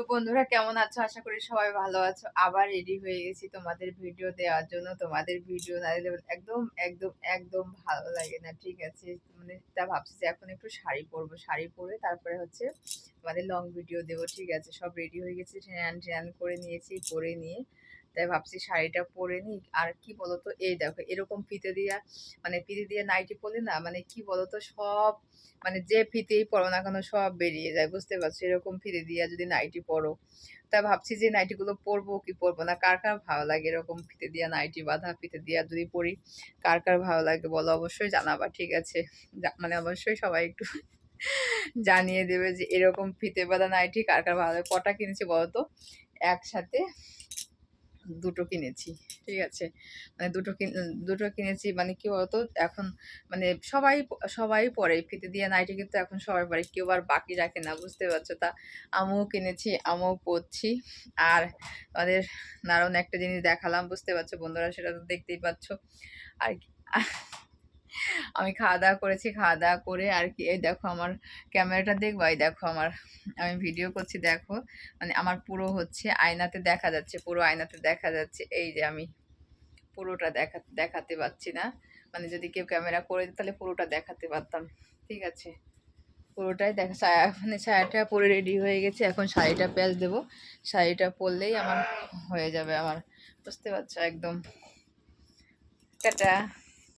তো বন্ধুরা কেমন আছো? আশা করি সবাই ভালো আছো। আবার রেডি হয়ে গেছি তোমাদের ভিডিও দেওয়ার জন্য। তোমাদের ভিডিও না দিলে একদম একদম একদম ভালো লাগে না, ঠিক আছে? মানে তা ভাবছি যে এখন একটু শাড়ি পরবো। শাড়ি পরে তারপরে হচ্ছে তোমাদের লং ভিডিও দেবো, ঠিক আছে? সব রেডি হয়ে গেছি ট্যান ট্যান করে নিয়েছি করে নিয়ে তাই ভাবছি শাড়িটা পরে নিই আর কি বলতো, এই দেখো, এরকম ফিতে দিয়া মানে ফিতে দিয়ে নাইটি পরলে না মানে কি বলতো, সব মানে যে ফিতেই পরো না কেন, সব বেরিয়ে যায়, বুঝতে পারছ? এরকম ফিতে দিয়া যদি নাইটি পরো। তা ভাবছি যে নাইটিগুলো পরবো কি পরবো না, কার কার ভালো লাগে এরকম ফিতে দিয়া নাইটি বাঁধা, ফিতে দিয়া যদি পরি, কার কার ভালো লাগে বলো, অবশ্যই জানাবা, ঠিক আছে? মানে অবশ্যই সবাই একটু জানিয়ে দেবে যে এরকম ফিতে বাঁধা নাইটি কার কার ভালো লাগে, কটা কিনেছি বলতো? একসাথে দুটো কিনেছি, ঠিক আছে? মানে দুটো দুটো কিনেছি মানে কি বলতো? এখন মানে সবাই সবাই পরে। ফিতে দিয়ে নাইটে কিন্তু এখন সবাই পরে কেউ আর বাকি রাখে না, বুঝতে পারছ? তা আমিও কিনেছি, আমিও পরছি। আর আমাদের নারণ একটা জিনিস দেখালাম, বুঝতে পারছ বন্ধুরা? সেটা তো দেখতেই পাচ্ছ। আর আমি খাওয়া দাওয়া করেছি, খাওয়া দাওয়া করে আর কি, এই দেখো আমার ক্যামেরাটা দেখব? এই দেখো আমার, আমি ভিডিও করছি, দেখো। মানে আমার পুরো হচ্ছে আয়নাতে দেখা যাচ্ছে, পুরো আয়নাতে দেখা যাচ্ছে। এই যে আমি পুরোটা দেখা, দেখাতে পাচ্ছি না। মানে যদি কেউ ক্যামেরা করে তাহলে পুরোটা দেখাতে পারতাম। ঠিক আছে? পুরোটাই দেখা ছায়া মানে ছায়াটা পরে রেডি হয়ে গেছে। এখন শাড়িটা প্যাচ দেবো। শাড়িটা পরলেই আমার হয়ে যাবে আমার। বুঝতে পারছ? একদম। টাটা।